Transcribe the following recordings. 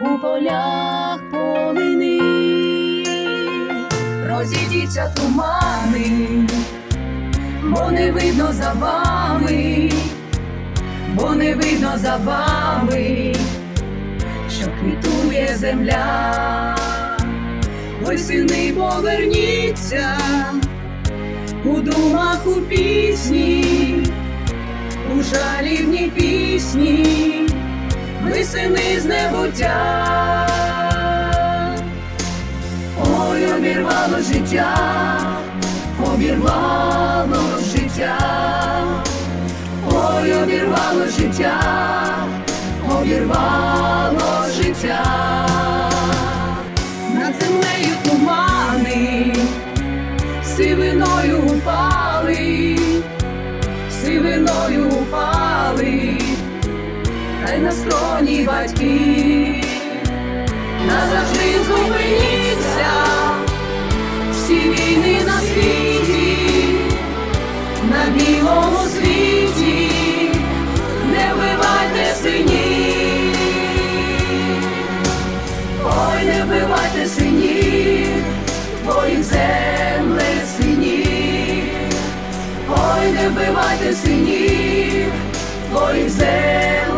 У полях полини, розійдіться тумани, бо не видно за вами, бо не видно за вами, що квітує земля. Ой, сини, поверніться у думах у пісні, у жалібній пісні, ви сини з небуття. Ой, обірвало життя, обірвало життя, ой, обірвало життя, обірвало життя. Над землею тумани, сивиною упали, на скроні батьки, назавжди зупиніться. Всі війни на світі, на білому світі, не вбивайте синів, ой, не вбивайте синів, твоїх земле синів, ой, не вбивайте синів, твоїх земле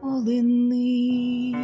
полини.